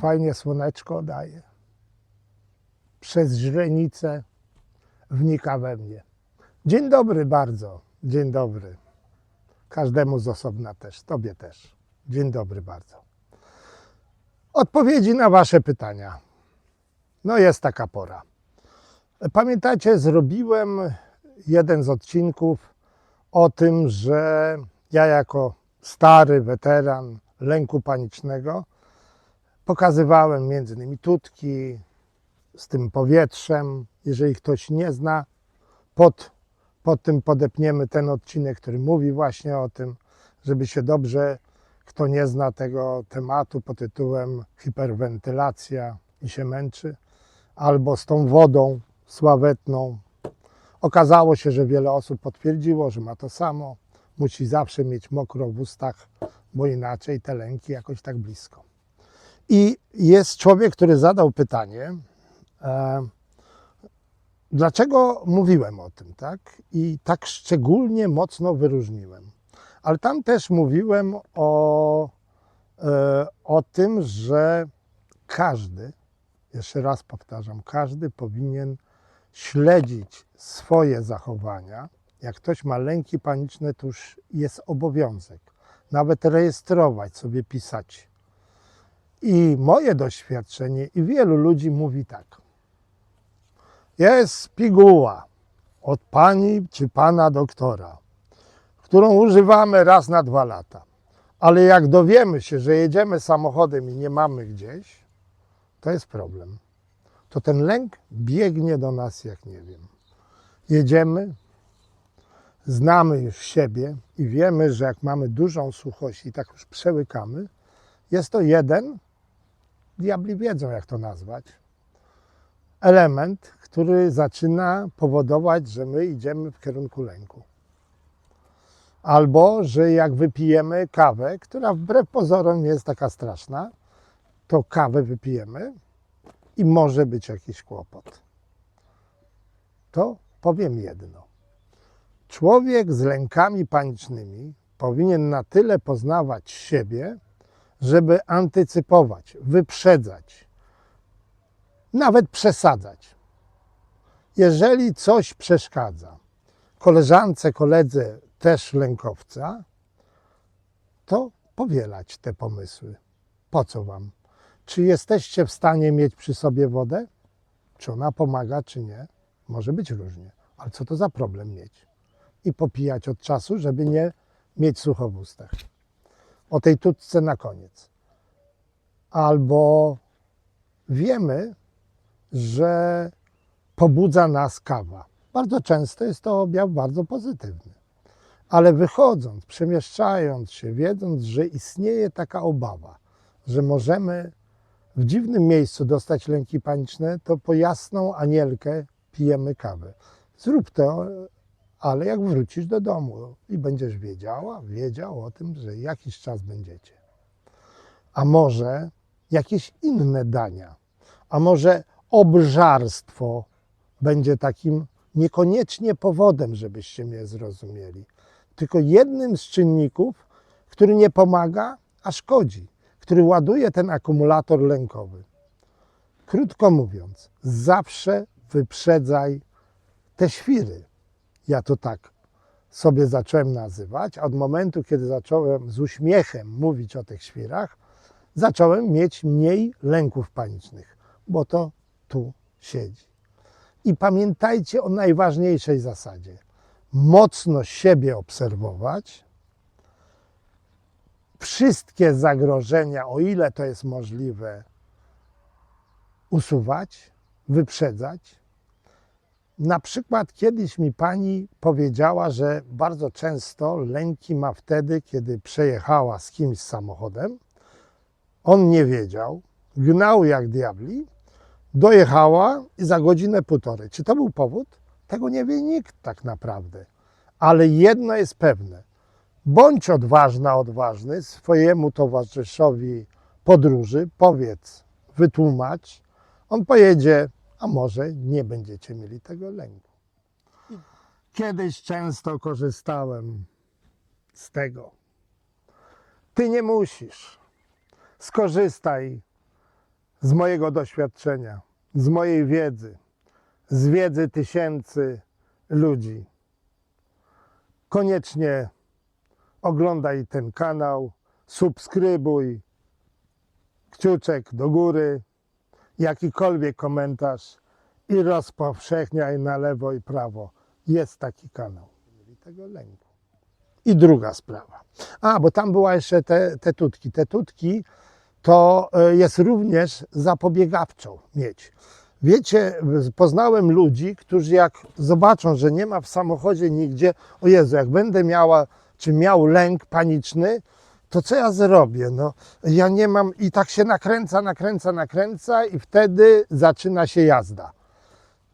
fajnie słoneczko daje. Przez źrenicę wnika we mnie. Dzień dobry bardzo. Dzień dobry. Każdemu z osobna też, tobie też. Dzień dobry bardzo. Odpowiedzi na wasze pytania. No jest taka pora. Pamiętacie, zrobiłem jeden z odcinków o tym, że ja jako stary weteran lęku panicznego pokazywałem między innymi tutki z tym powietrzem. Jeżeli ktoś nie zna, pod, pod tym podepniemy ten odcinek, który mówi właśnie o tym, żeby się dobrze, kto nie zna tego tematu pod tytułem hiperwentylacja i się męczy, albo z tą wodą sławetną. Okazało się, że wiele osób potwierdziło, że ma to samo. Musi zawsze mieć mokro w ustach, bo inaczej te lęki jakoś tak blisko. I jest człowiek, który zadał pytanie, e, dlaczego mówiłem o tym, tak? I tak szczególnie mocno wyróżniłem. Ale tam też mówiłem o, e, o tym, że każdy, jeszcze raz powtarzam, każdy powinien śledzić swoje zachowania. Jak ktoś ma lęki paniczne, to już jest obowiązek. Nawet rejestrować, sobie pisać. I moje doświadczenie, i wielu ludzi mówi tak. Jest piguła od pani czy pana doktora, którą używamy raz na dwa lata. Ale jak dowiemy się, że jedziemy samochodem i nie mamy gdzieś, to jest problem. To ten lęk biegnie do nas jak nie wiem. Jedziemy, znamy już siebie i wiemy, że jak mamy dużą suchość i tak już przełykamy, jest to jeden, diabli wiedzą jak to nazwać, element, który zaczyna powodować, że my idziemy w kierunku lęku. Albo, że jak wypijemy kawę, która wbrew pozorom nie jest taka straszna, to kawę wypijemy i może być jakiś kłopot. To powiem jedno. Człowiek z lękami panicznymi powinien na tyle poznawać siebie, żeby antycypować, wyprzedzać, nawet przesadzać. Jeżeli coś przeszkadza koleżance, koledze też lękowca, to powielać te pomysły. Po co wam? Czy jesteście w stanie mieć przy sobie wodę? Czy ona pomaga, czy nie? Może być różnie. Ale co to za problem mieć? I popijać od czasu, żeby nie mieć sucho w ustach. O tej tutce na koniec. Albo wiemy, że pobudza nas kawa. Bardzo często jest to objaw bardzo pozytywny. Ale wychodząc, przemieszczając się, wiedząc, że istnieje taka obawa, że możemy w dziwnym miejscu dostać lęki paniczne, to po jasną anielkę pijemy kawę. Zrób to, ale jak wrócisz do domu i będziesz wiedziała, wiedział o tym, że jakiś czas będziecie. A może jakieś inne dania, a może obżarstwo będzie takim niekoniecznie powodem, żebyście mnie zrozumieli, tylko jednym z czynników, który nie pomaga, a szkodzi, który ładuje ten akumulator lękowy. Krótko mówiąc, zawsze wyprzedzaj te świry. Ja to tak sobie zacząłem nazywać. Od momentu, kiedy zacząłem z uśmiechem mówić o tych świrach, zacząłem mieć mniej lęków panicznych, bo to tu siedzi. I pamiętajcie o najważniejszej zasadzie. Mocno siebie obserwować, wszystkie zagrożenia, o ile to jest możliwe, usuwać, wyprzedzać. Na przykład kiedyś mi pani powiedziała, że bardzo często lęki ma wtedy, kiedy przejechała z kimś samochodem. On nie wiedział, gnał jak diabli, dojechała i za godzinę półtorej. Czy to był powód? Tego nie wie nikt tak naprawdę. Ale jedno jest pewne. Bądź odważna, odważny swojemu towarzyszowi podróży, powiedz, wytłumacz. On pojedzie, a może nie będziecie mieli tego lęku. Kiedyś często korzystałem z tego. Ty nie musisz. Skorzystaj z mojego doświadczenia, z mojej wiedzy, z wiedzy tysięcy ludzi. Koniecznie oglądaj ten kanał, subskrybuj, kciuczek do góry, jakikolwiek komentarz i rozpowszechniaj na lewo i prawo. Jest taki kanał. Tego lęku. I druga sprawa. A, bo tam była jeszcze te, te tutki. Te tutki to e, jest również zapobiegawczą mieć. Wiecie, poznałem ludzi, którzy jak zobaczą, że nie ma w samochodzie nigdzie, o Jezu, jak będę miała, czy miał lęk paniczny, to co ja zrobię? No, ja nie mam i tak się nakręca, nakręca, nakręca i wtedy zaczyna się jazda.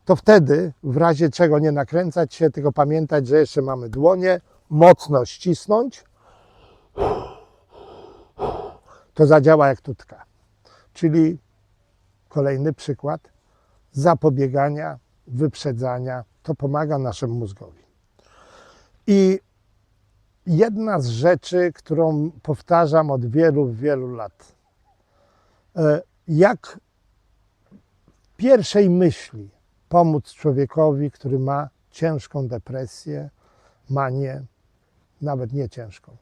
To wtedy, w razie czego nie nakręcać się, tylko pamiętać, że jeszcze mamy dłonie, mocno ścisnąć, to zadziała jak tutka. Czyli kolejny przykład zapobiegania, wyprzedzania, to pomaga naszemu mózgowi. I jedna z rzeczy, którą powtarzam od wielu, wielu lat. E, Jak w pierwszej myśli pomóc człowiekowi, który ma ciężką depresję, manię, nawet nie ciężką.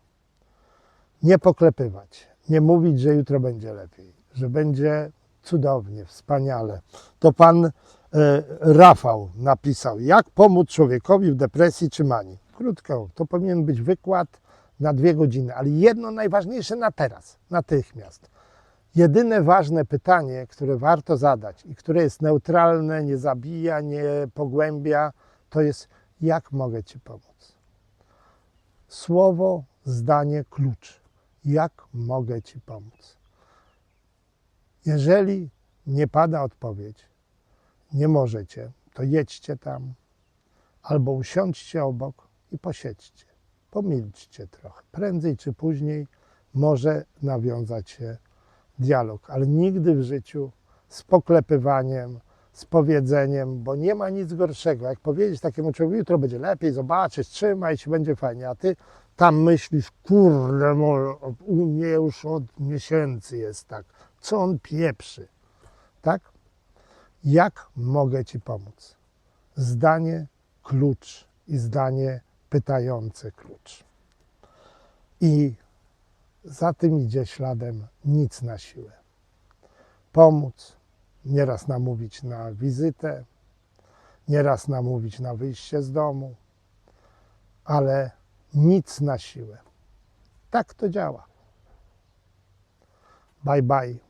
Nie poklepywać, nie mówić, że jutro będzie lepiej, że będzie cudownie, wspaniale. To pan e, Rafał napisał, jak pomóc człowiekowi w depresji czy manii. Krótko, to powinien być wykład na dwie godziny, ale jedno najważniejsze na teraz, natychmiast. Jedyne ważne pytanie, które warto zadać i które jest neutralne, nie zabija, nie pogłębia, to jest jak mogę Ci pomóc? Słowo, zdanie, klucz. Jak mogę Ci pomóc? Jeżeli nie pada odpowiedź, nie możecie, to jedźcie tam albo usiądźcie obok i posiedźcie. Pomilczcie trochę. Prędzej czy później może nawiązać się dialog, ale nigdy w życiu z poklepywaniem, z powiedzeniem, bo nie ma nic gorszego. Jak powiedzieć takiemu człowiekowi, jutro będzie lepiej, zobaczysz, trzymaj się, będzie fajnie, a ty tam myślisz, kurde, u mnie już od miesięcy jest tak. Co on pieprzy? Tak? Jak mogę Ci pomóc? Zdanie klucz i zdanie pytające klucz. I za tym idzie śladem nic na siłę. Pomóc, nieraz namówić na wizytę, nieraz namówić na wyjście z domu, ale nic na siłę. Tak to działa. Bye bye.